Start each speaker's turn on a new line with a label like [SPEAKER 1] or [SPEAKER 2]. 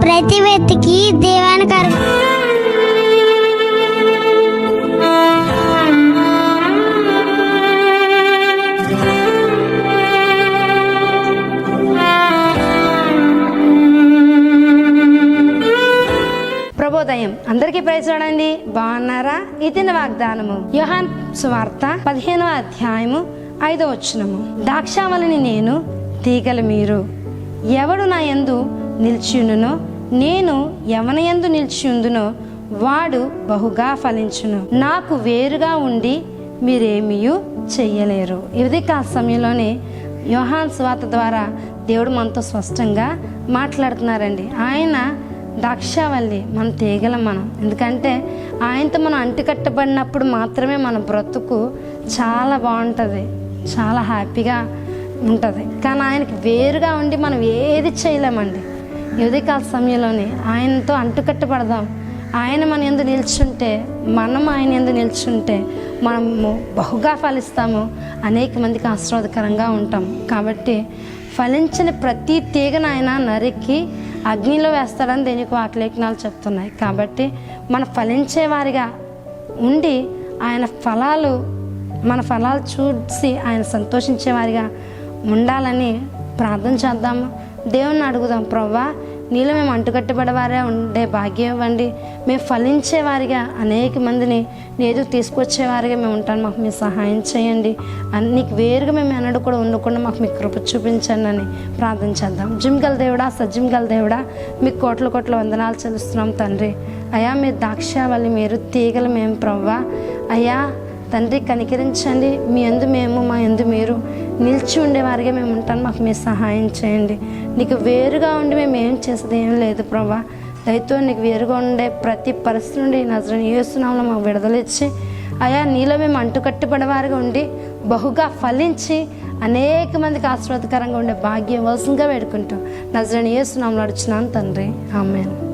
[SPEAKER 1] ప్రతి వ్యక్తికి దేవానికి
[SPEAKER 2] ప్రభోదయం అందరికీ ప్రైజ్ చూడండి బాగున్నారా? ఇది వాగ్దానము. యోహాన్ సువార్త పదిహేనవ అధ్యాయము ఐదో వచనము. ద్రాక్షావళిని నేను తీగలు మీరు. ఎవడు నా యందు నిలిచియుండునో నేను ఎవనయందు నిలిచియుందునో వాడు బహుగా ఫలించును. నాకు వేరుగా ఉండి మీరేమీయూ చెయ్యలేరు. ఇది కా సమయంలోనే యోహాన్ స్వాత ద్వారా దేవుడు మనతో స్పష్టంగా మాట్లాడుతున్నారండి. ఆయన ద్రాక్షావల్లి మన తీగలం మనం. ఎందుకంటే ఆయనతో మనం అంటుకట్టబడినప్పుడు మాత్రమే మన బ్రతుకు చాలా బాగుంటుంది చాలా హ్యాపీగా ఉంటుంది. కానీ ఆయనకి వేరుగా ఉండి మనం ఏది చేయలేమండి. ఉదయకాల సమయంలోనే ఆయనతో అంటుకట్టబడదాం ఆయన మన ఎందు నిల్చుంటే మనం ఆయన ఎందు నిల్చుంటే మనము బహుగా ఫలిస్తాము. అనేక మందికి ఆశీర్వాదకరంగా ఉంటాం. కాబట్టి ఫలించిన ప్రతి తీగను ఆయన నరికి అగ్నిలో వేస్తాడని దేనికి వాక్లేఖనాలు చెప్తున్నాయి. కాబట్టి మన ఫలించే వారిగా ఉండి ఆయన ఫలాలు మన ఫలాలు చూసి ఆయన సంతోషించే వారిగా ఉండాలని ప్రార్థన చేద్దాము. దేవుణ్ణి అడుగుదాం ప్రవ్వా. నీలో మేము అంటుకట్టబడేవారే ఉండే భాగ్యం ఇవ్వండి. మేము ఫలించేవారిగా అనేక మందిని నేను తీసుకొచ్చేవారిగా మేము ఉంటాను మాకు మీరు సహాయం చేయండి. అన్- నీకు వేరుగా మేము ఎన్నడూ కూడా ఉండకుండా మాకు మీ కృప చూపించండి అని ప్రార్థన చేద్దాం. జిమ్ గల దేవుడా సజ్జిమ్ గల దేవుడా మీకు కోట్ల కోట్ల వందనాలు చెల్లిస్తున్నాం తండ్రి. అయ్యా మీరు దాక్షావళి మీరు తీగలు మేము ప్రవ్వా. అయ్యా తండ్రి కనికరించండి. మీ ఎందు మేము మా ఎందు మీరు నిలిచి ఉండేవారిగా మేము ఉంటాను మాకు మీరు సహాయం చేయండి. నీకు వేరుగా ఉండి మేము ఏం చేసేది ఏం లేదు ప్రభా. దయతో నీకు వేరుగా ఉండే ప్రతి పరిస్థితి నుండి నజరని ఏస్తున్నాంలో మాకు విడుదలిచ్చి అయా నీలో మేము అంటుకట్టుబడేవారుగా ఉండి బహుగా ఫలించి అనేక మందికి ఆశీర్వాదకరంగా ఉండే భాగ్యం వలసంగా వేడుకుంటాం నజరని ఏస్తున్నాంలో అడుచున్నాను తండ్రి. ఆమెను.